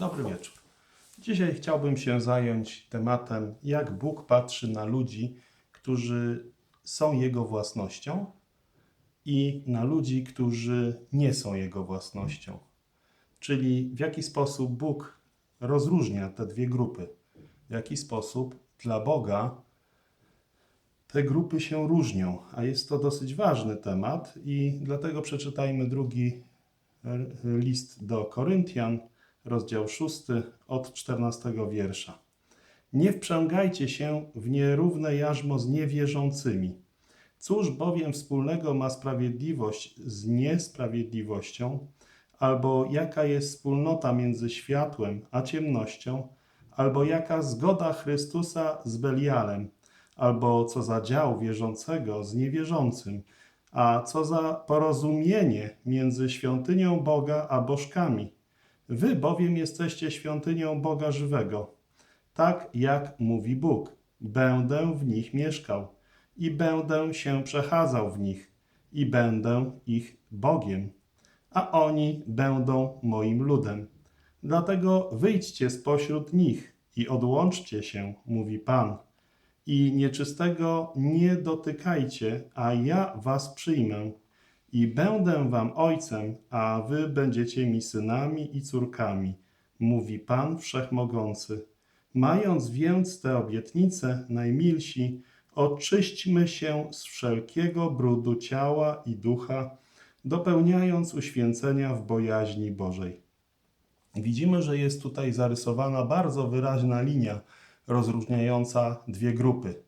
Dobry wieczór. Dzisiaj chciałbym się zająć tematem, jak Bóg patrzy na ludzi, którzy są Jego własnością i na ludzi, którzy nie są Jego własnością. Czyli w jaki sposób Bóg rozróżnia te dwie grupy. W jaki sposób dla Boga te grupy się różnią, a jest to dosyć ważny temat i dlatego przeczytajmy drugi list do Koryntian, rozdział 6 od 14 wiersza. Nie wprzęgajcie się w nierówne jarzmo z niewierzącymi. Cóż bowiem wspólnego ma sprawiedliwość z niesprawiedliwością, albo jaka jest wspólnota między światłem a ciemnością, albo jaka zgoda Chrystusa z Belialem, albo co za dział wierzącego z niewierzącym, a co za porozumienie między świątynią Boga a bożkami. Wy bowiem jesteście świątynią Boga żywego. Tak jak mówi Bóg, będę w nich mieszkał i będę się przechadzał w nich i będę ich Bogiem, a oni będą moim ludem. Dlatego wyjdźcie spośród nich i odłączcie się, mówi Pan i nieczystego nie dotykajcie, a ja was przyjmę. I będę wam ojcem, a wy będziecie mi synami i córkami, mówi Pan Wszechmogący. Mając więc te obietnice, najmilsi, oczyśćmy się z wszelkiego brudu ciała i ducha, dopełniając uświęcenia w bojaźni Bożej. Widzimy, że jest tutaj zarysowana bardzo wyraźna linia rozróżniająca dwie grupy.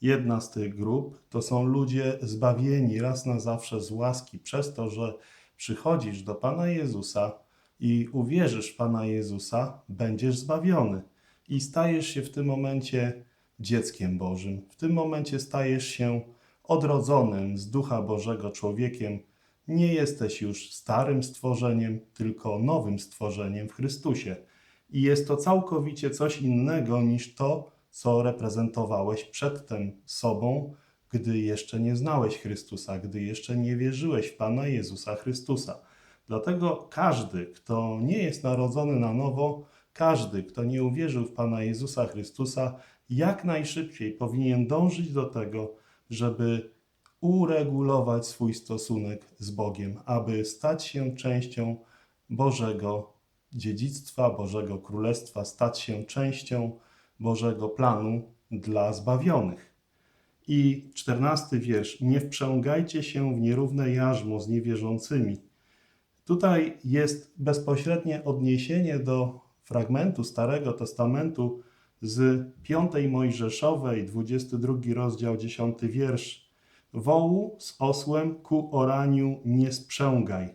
Jedna z tych grup to są ludzie zbawieni raz na zawsze z łaski przez to, że przychodzisz do Pana Jezusa i uwierzysz w Pana Jezusa, będziesz zbawiony i stajesz się w tym momencie dzieckiem Bożym. W tym momencie stajesz się odrodzonym z Ducha Bożego człowiekiem. Nie jesteś już starym stworzeniem, tylko nowym stworzeniem w Chrystusie. I jest to całkowicie coś innego niż to, co reprezentowałeś przedtem sobą, gdy jeszcze nie znałeś Chrystusa, gdy jeszcze nie wierzyłeś w Pana Jezusa Chrystusa. Dlatego każdy, kto nie jest narodzony na nowo, każdy, kto nie uwierzył w Pana Jezusa Chrystusa, jak najszybciej powinien dążyć do tego, żeby uregulować swój stosunek z Bogiem, aby stać się częścią Bożego dziedzictwa, Bożego Królestwa, stać się częścią Bożego planu dla zbawionych. I czternasty wiersz. Nie wprzęgajcie się w nierówne jarzmo z niewierzącymi. Tutaj jest bezpośrednie odniesienie do fragmentu Starego Testamentu z 5 Mojżeszowej, 22 rozdział, 10 wiersz. Wołu z osłem ku oraniu nie sprzęgaj.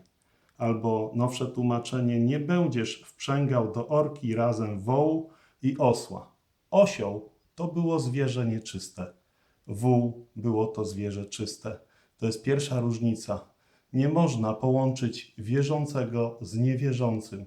Albo nowsze tłumaczenie, nie będziesz wprzęgał do orki razem wołu i osła. Osioł to było zwierzę nieczyste. Wół było to zwierzę czyste. To jest pierwsza różnica. Nie można połączyć wierzącego z niewierzącym,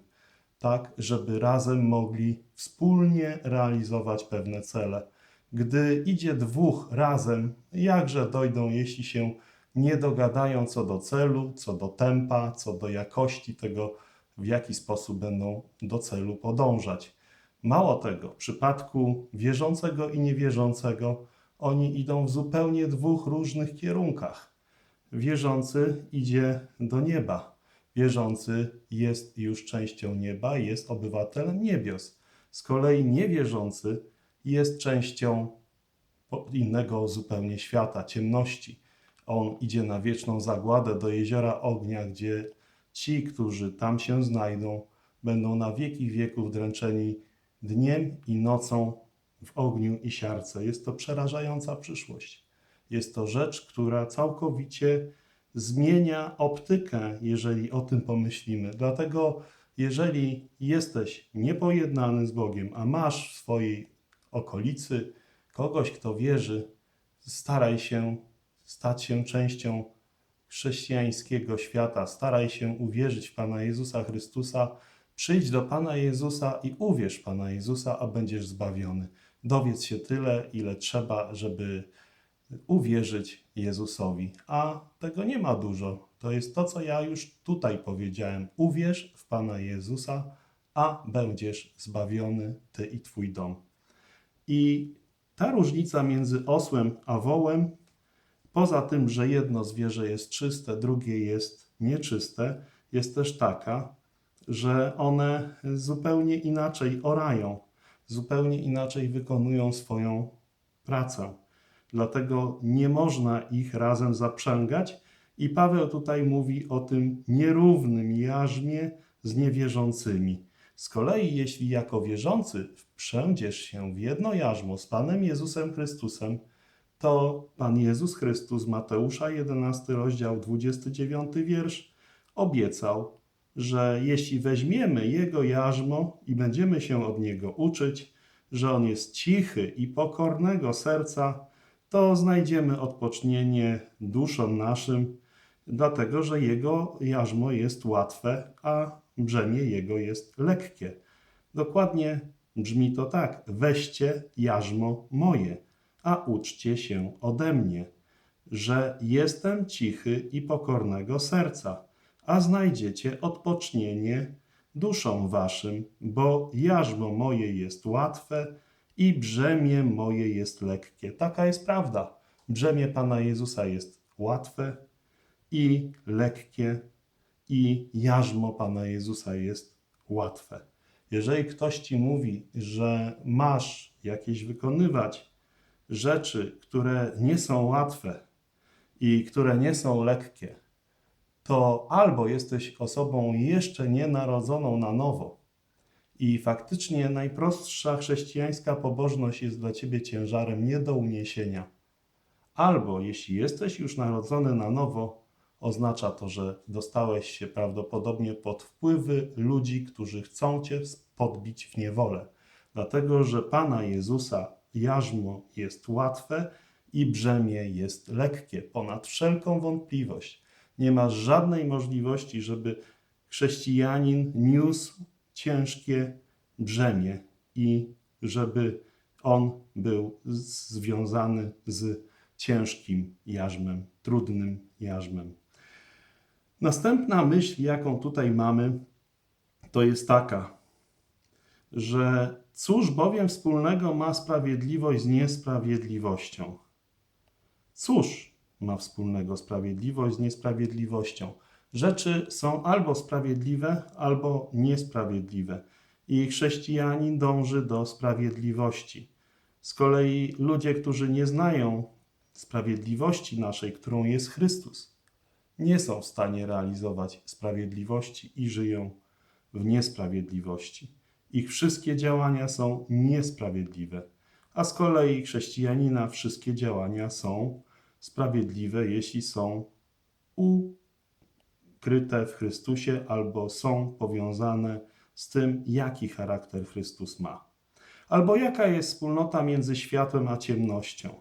tak żeby razem mogli wspólnie realizować pewne cele. Gdy idzie dwóch razem, jakże dojdą, jeśli się nie dogadają co do celu, co do tempa, co do jakości tego, w jaki sposób będą do celu podążać. Mało tego, w przypadku wierzącego i niewierzącego, oni idą w zupełnie dwóch różnych kierunkach. Wierzący idzie do nieba. Wierzący jest już częścią nieba, jest obywatelem niebios. Z kolei niewierzący jest częścią innego zupełnie świata, ciemności. On idzie na wieczną zagładę do jeziora ognia, gdzie ci, którzy tam się znajdą, będą na wieki wieków dręczeni dniem i nocą w ogniu i siarce. Jest to przerażająca przyszłość. Jest to rzecz, która całkowicie zmienia optykę, jeżeli o tym pomyślimy. Dlatego, jeżeli jesteś niepojednany z Bogiem, a masz w swojej okolicy kogoś, kto wierzy, staraj się stać się częścią chrześcijańskiego świata, staraj się uwierzyć w Pana Jezusa Chrystusa, przyjdź do Pana Jezusa i uwierz Pana Jezusa, a będziesz zbawiony. Dowiedz się tyle, ile trzeba, żeby uwierzyć Jezusowi. A tego nie ma dużo. To jest to, co ja już tutaj powiedziałem. Uwierz w Pana Jezusa, a będziesz zbawiony ty i twój dom. I ta różnica między osłem a wołem, poza tym, że jedno zwierzę jest czyste, drugie jest nieczyste, jest też taka, że one zupełnie inaczej orają, zupełnie inaczej wykonują swoją pracę. Dlatego nie można ich razem zaprzęgać. I Paweł tutaj mówi o tym nierównym jarzmie z niewierzącymi. Z kolei, jeśli jako wierzący wprzędziesz się w jedno jarzmo z Panem Jezusem Chrystusem, to Pan Jezus Chrystus, Mateusza 11 rozdział 29 wiersz, obiecał, że jeśli weźmiemy Jego jarzmo i będziemy się od Niego uczyć, że On jest cichy i pokornego serca, to znajdziemy odpocznienie duszom naszym, dlatego że Jego jarzmo jest łatwe, a brzemię Jego jest lekkie. Dokładnie brzmi to tak: weźcie jarzmo moje, a uczcie się ode mnie, że jestem cichy i pokornego serca, a znajdziecie odpocznienie duszom waszym, bo jarzmo moje jest łatwe i brzemię moje jest lekkie. Taka jest prawda. Brzemię Pana Jezusa jest łatwe i lekkie, i jarzmo Pana Jezusa jest łatwe. Jeżeli ktoś ci mówi, że masz jakieś wykonywać rzeczy, które nie są łatwe i które nie są lekkie, to albo jesteś osobą jeszcze nienarodzoną na nowo i faktycznie najprostsza chrześcijańska pobożność jest dla ciebie ciężarem nie do uniesienia, albo jeśli jesteś już narodzony na nowo, oznacza to, że dostałeś się prawdopodobnie pod wpływy ludzi, którzy chcą cię podbić w niewolę, dlatego że Pana Jezusa jarzmo jest łatwe i brzemię jest lekkie, ponad wszelką wątpliwość. Nie ma żadnej możliwości, żeby chrześcijanin niósł ciężkie brzemię i żeby on był związany z ciężkim jarzmem, trudnym jarzmem. Następna myśl, jaką tutaj mamy, to jest taka, że cóż bowiem wspólnego ma sprawiedliwość z niesprawiedliwością? Cóż ma wspólnego sprawiedliwość z niesprawiedliwością? Rzeczy są albo sprawiedliwe, albo niesprawiedliwe. I chrześcijanin dąży do sprawiedliwości. Z kolei ludzie, którzy nie znają sprawiedliwości naszej, którą jest Chrystus, nie są w stanie realizować sprawiedliwości i żyją w niesprawiedliwości. Ich wszystkie działania są niesprawiedliwe, a z kolei chrześcijanina wszystkie działania są sprawiedliwe, jeśli są ukryte w Chrystusie albo są powiązane z tym, jaki charakter Chrystus ma. Albo jaka jest wspólnota między światłem a ciemnością.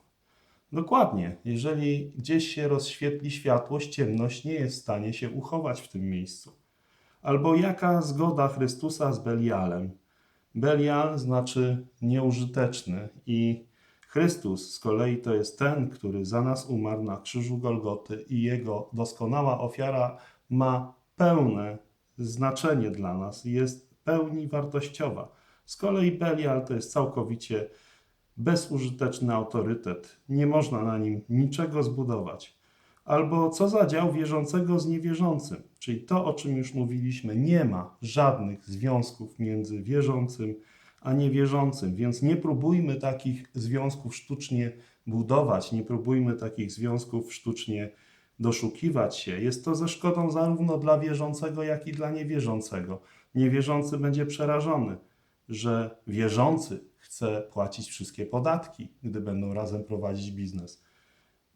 Dokładnie, jeżeli gdzieś się rozświetli światłość, ciemność nie jest w stanie się uchować w tym miejscu. Albo jaka zgoda Chrystusa z Belialem. Belial znaczy nieużyteczny i Chrystus z kolei to jest ten, który za nas umarł na krzyżu Golgoty i jego doskonała ofiara ma pełne znaczenie dla nas, jest pełni wartościowa. Z kolei Belial to jest całkowicie bezużyteczny autorytet. Nie można na nim niczego zbudować. Albo co za dział wierzącego z niewierzącym, czyli to, o czym już mówiliśmy, nie ma żadnych związków między wierzącym a niewierzącym, więc nie próbujmy takich związków sztucznie budować, nie próbujmy takich związków sztucznie doszukiwać się. Jest to ze szkodą zarówno dla wierzącego, jak i dla niewierzącego. Niewierzący będzie przerażony, że wierzący chce płacić wszystkie podatki, gdy będą razem prowadzić biznes.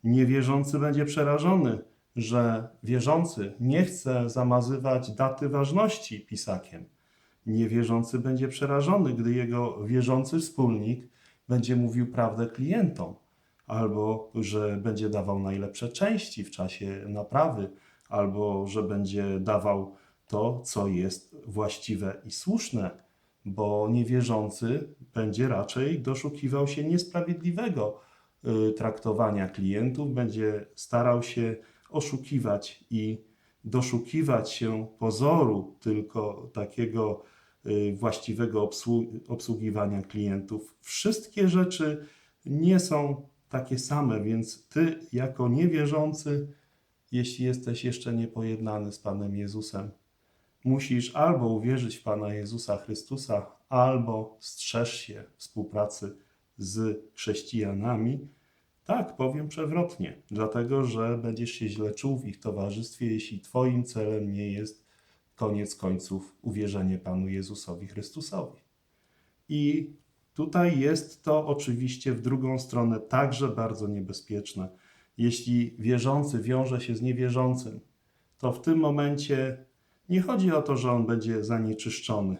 Niewierzący będzie przerażony, że wierzący nie chce zamazywać daty ważności pisakiem. Niewierzący będzie przerażony, gdy jego wierzący wspólnik będzie mówił prawdę klientom, albo że będzie dawał najlepsze części w czasie naprawy, albo że będzie dawał to, co jest właściwe i słuszne, bo niewierzący będzie raczej doszukiwał się niesprawiedliwego y, traktowania klientów, będzie starał się oszukiwać i doszukiwać się pozoru tylko takiego właściwego obsłu- obsługiwania klientów. Wszystkie rzeczy nie są takie same, więc ty, jako niewierzący, jeśli jesteś jeszcze niepojednany z Panem Jezusem, musisz albo uwierzyć w Pana Jezusa Chrystusa, albo strzeż się współpracy z chrześcijanami. Tak, powiem przewrotnie, dlatego że będziesz się źle czuł w ich towarzystwie, jeśli Twoim celem nie jest koniec końców uwierzenie Panu Jezusowi Chrystusowi. I tutaj jest to oczywiście w drugą stronę także bardzo niebezpieczne. Jeśli wierzący wiąże się z niewierzącym, to w tym momencie nie chodzi o to, że on będzie zanieczyszczony,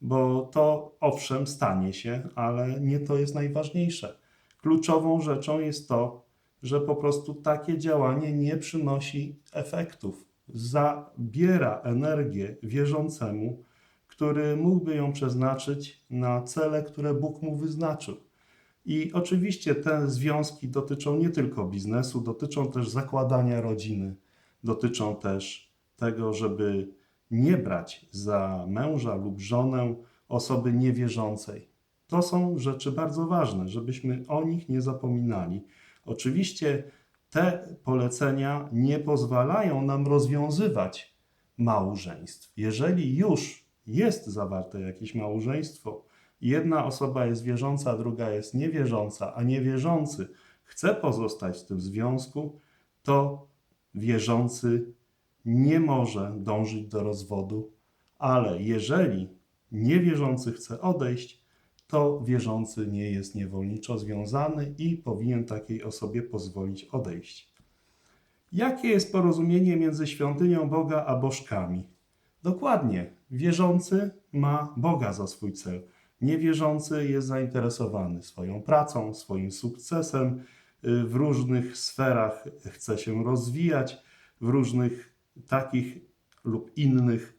bo to owszem stanie się, ale nie to jest najważniejsze. Kluczową rzeczą jest to, że po prostu takie działanie nie przynosi efektów. Zabiera energię wierzącemu, który mógłby ją przeznaczyć na cele, które Bóg mu wyznaczył. I oczywiście te związki dotyczą nie tylko biznesu, dotyczą też zakładania rodziny, dotyczą też tego, żeby nie brać za męża lub żonę osoby niewierzącej. To są rzeczy bardzo ważne, żebyśmy o nich nie zapominali. Oczywiście te polecenia nie pozwalają nam rozwiązywać małżeństw. Jeżeli już jest zawarte jakieś małżeństwo, jedna osoba jest wierząca, druga jest niewierząca, a niewierzący chce pozostać w tym związku, to wierzący nie może dążyć do rozwodu, ale jeżeli niewierzący chce odejść, to wierzący nie jest niewolniczo związany i powinien takiej osobie pozwolić odejść. Jakie jest porozumienie między świątynią Boga a bożkami? Dokładnie, wierzący ma Boga za swój cel. Niewierzący jest zainteresowany swoją pracą, swoim sukcesem y, w różnych sferach, chce się rozwijać w różnych takich lub innych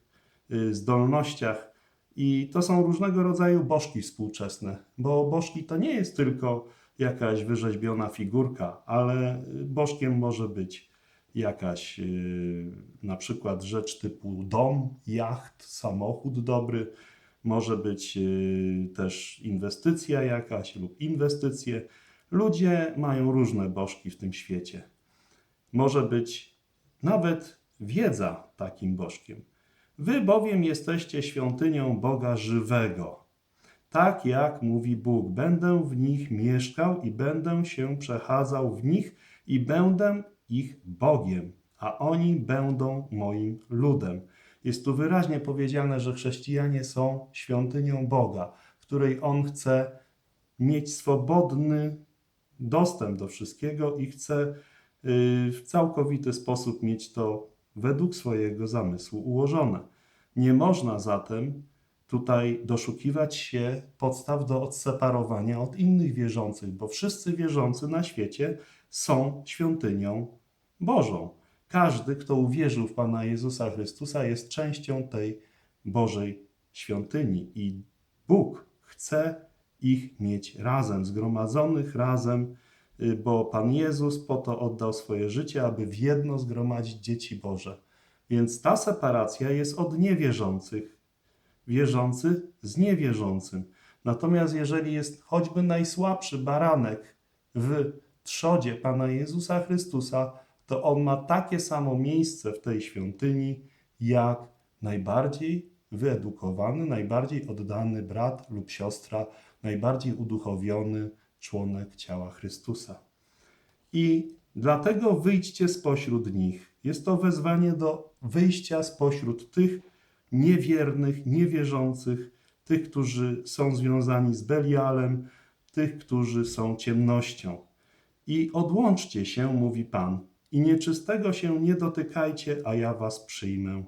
y, zdolnościach. I to są różnego rodzaju bożki współczesne, bo bożki to nie jest tylko jakaś wyrzeźbiona figurka, ale bożkiem może być jakaś yy, na przykład rzecz typu dom, jacht, samochód dobry, może być yy, też inwestycja jakaś lub inwestycje. Ludzie mają różne bożki w tym świecie. Może być nawet wiedza takim bożkiem. Wy bowiem jesteście świątynią Boga żywego. Tak jak mówi Bóg, będę w nich mieszkał i będę się przechadzał w nich i będę ich Bogiem, a oni będą moim ludem. Jest tu wyraźnie powiedziane, że chrześcijanie są świątynią Boga, której On chce mieć swobodny dostęp do wszystkiego i chce y, w całkowity sposób mieć to według swojego zamysłu ułożone. Nie można zatem tutaj doszukiwać się podstaw do odseparowania od innych wierzących, bo wszyscy wierzący na świecie są świątynią Bożą. Każdy, kto uwierzył w Pana Jezusa Chrystusa, jest częścią tej Bożej świątyni i Bóg chce ich mieć razem, zgromadzonych razem, bo Pan Jezus po to oddał swoje życie, aby w jedno zgromadzić dzieci Boże. Więc ta separacja jest od niewierzących, wierzący z niewierzącym. Natomiast jeżeli jest choćby najsłabszy baranek w trzodzie Pana Jezusa Chrystusa, to on ma takie samo miejsce w tej świątyni, jak najbardziej wyedukowany, najbardziej oddany brat lub siostra, najbardziej uduchowiony członek ciała Chrystusa. I dlatego wyjdźcie spośród nich. Jest to wezwanie do wyjścia spośród tych niewiernych, niewierzących, tych, którzy są związani z Belialem, tych, którzy są ciemnością. I odłączcie się, mówi Pan, i nieczystego się nie dotykajcie, a ja was przyjmę.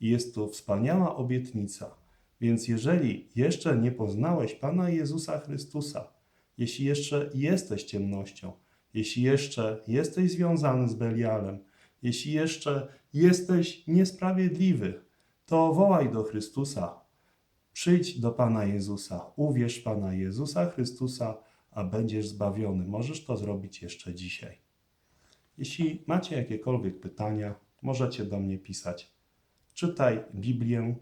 I jest to wspaniała obietnica. Więc jeżeli jeszcze nie poznałeś Pana Jezusa Chrystusa, jeśli jeszcze jesteś ciemnością, jeśli jeszcze jesteś związany z Belialem, jeśli jeszcze jesteś niesprawiedliwy, to wołaj do Chrystusa. Przyjdź do Pana Jezusa, uwierz Pana Jezusa Chrystusa, a będziesz zbawiony. Możesz to zrobić jeszcze dzisiaj. Jeśli macie jakiekolwiek pytania, możecie do mnie pisać. Czytaj Biblię.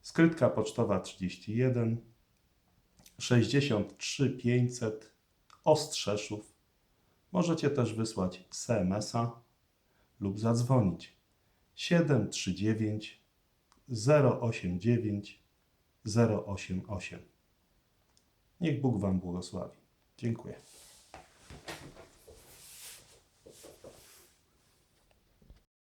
skrytka pocztowa 31 63 500 Ostrzeszów. Możecie też wysłać SMS-a lub zadzwonić 739 089 088. Niech Bóg Wam błogosławi. Dziękuję.